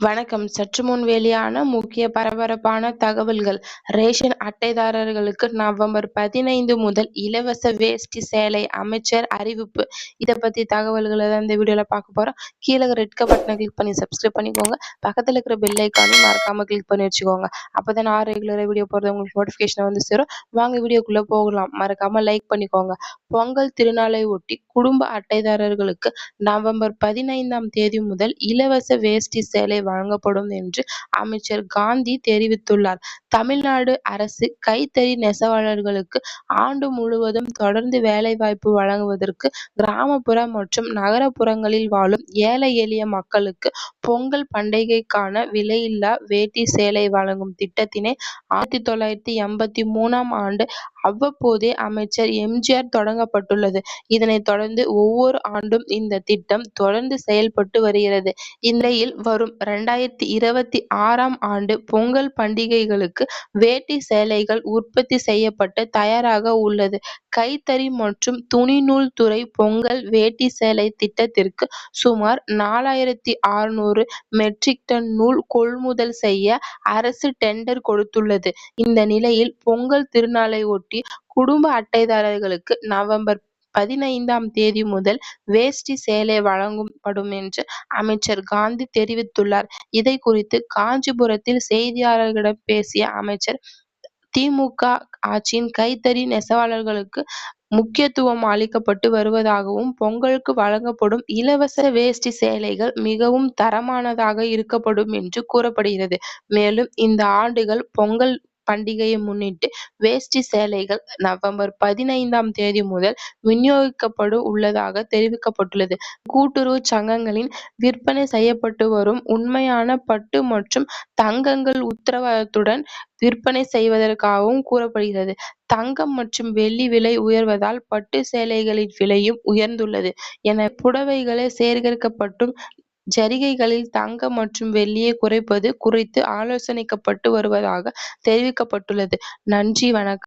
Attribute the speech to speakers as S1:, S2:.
S1: வணக்கம். சற்று முன் வெளியான முக்கிய பரபரப்பான தகவல்கள். ரேஷன் அட்டைதாரர்களுக்கு நவம்பர் பதினைந்து முதல் இலவச வேஷ்டி சேலை அமைச்சர் அறிவிப்பு. இதை பத்தி தகவல்களை தான் இந்த வீடியோல பார்க்க போறோம். கீழே ரெட் பட்டனை கிளிக் பண்ணி சப்ஸ்கிரைப் பண்ணிக்கோங்க. பக்கத்துல இருக்கிற பெல் ஐக்கானையும் மறக்காம கிளிக் பண்ணி வச்சுக்கோங்க. அப்பதான் நான் ரெகுலரா வீடியோ போறது உங்களுக்கு நோட்டிபிகேஷன் வந்து சேரும். வாங்க வீடியோக்குள்ள போகலாம். மறக்காம லைக் பண்ணிக்கோங்க. பொங்கல் திருநாளை ஒட்டி குடும்ப அட்டைதாரர்களுக்கு நவம்பர் பதினைந்தாம் தேதி முதல் இலவச வேஷ்டி சேலை வழங்கப்படும் என்று அமைச்சர் காந்தி தெரிவித்துள்ளார். தமிழ்நாடு அரசு கைத்தறி நெசவாளர்களுக்கு ஆண்டு முழுவதும் தொடர்ந்து வேலைவாய்ப்பு வழங்குவதற்கு கிராமப்புற மற்றும் நகரப்புறங்களில் வாழும் ஏழை எளிய மக்களுக்கு பொங்கல் பண்டிகைக்கான விலையில்லா வேட்டி சேலை வழங்கும் திட்டத்தினை ஆயிரத்தி தொள்ளாயிரத்தி எண்பத்தி மூணாம் ஆண்டு அவ்வப்போதே அமைச்சர் எம். ஜி. ஆர். தொடங்கப்பட்டுள்ளது. இதனைத் தொடர்ந்து ஒவ்வொரு ஆண்டும் இந்த திட்டம் தொடர்ந்து செயல்பட்டு வருகிறது. இந்நிலையில் வரும் இரண்டாயிரத்தி இருபத்தி ஆறாம் ஆண்டு பொங்கல் பண்டிகைகளுக்கு வேட்டி சேலைகள் உற்பத்தி செய்யப்பட்டு தயாராக உள்ளது. கைத்தறி மற்றும் துணிநூல் துறை பொங்கல் வேட்டி சேலை திட்டத்திற்கு சுமார் நாலாயிரத்தி அறுநூறு மெட்ரிக் டன் நூல் கொள்முதல் செய்ய அரசு டெண்டர் கொடுத்துள்ளது. இந்த நிலையில் பொங்கல் திருநாளை ஒட்டி குடும்ப அட்டைதாரர்களுக்கு நவம்பர் பதினைந்தாம் தேதி முதல் வேஷ்டி சேலை வழங்கப்படும் என்று அமைச்சர் காந்தி தெரிவித்துள்ளார். இதை குறித்து காஞ்சிபுரத்தில் செய்தியாளர்களிடம் பேசிய அமைச்சர் தி. மு. க. ஆட்சியில் கைத்தறி நெசவாளர்களுக்கு முக்கியத்துவம் அளிக்கப்பட்டு வருவதாகவும் பொங்கலுக்கு வழங்கப்படும் இலவச வேஷ்டி சேலைகள் மிகவும் தரமானதாக இருக்கப்படும் என்று கூறப்படுகிறது. மேலும் இந்த ஆண்டுகள் பொங்கல் பண்டிகையை முன்னிட்டு வேஷ்டி சேலைகள் நவம்பர் பதினைந்தாம் தேதி முதல் விநியோகிக்கப்பட உள்ளதாக தெரிவிக்கப்பட்டுள்ளது. கூட்டுறவு சங்கங்களில் விற்பனை செய்யப்பட்டு வரும் உண்மையான பட்டு மற்றும் தங்கங்கள் உத்தரவாதத்துடன் விற்பனை செய்வதாகவும் கூறப்படுகிறது. தங்கம் மற்றும் வெள்ளி விலை உயர்வதால் பட்டு சேலைகளின் விலையும் உயர்ந்துள்ளது. எனவே புடவைகளில் சேகரிக்கப்பட்டும் ஜரிகைகளில் தங்கம் மற்றும் வெள்ளியை குறைப்பது குறித்து ஆலோசிக்கப்பட்டு வருவதாக தெரிவிக்கப்பட்டுள்ளது. நன்றி வணக்கம்.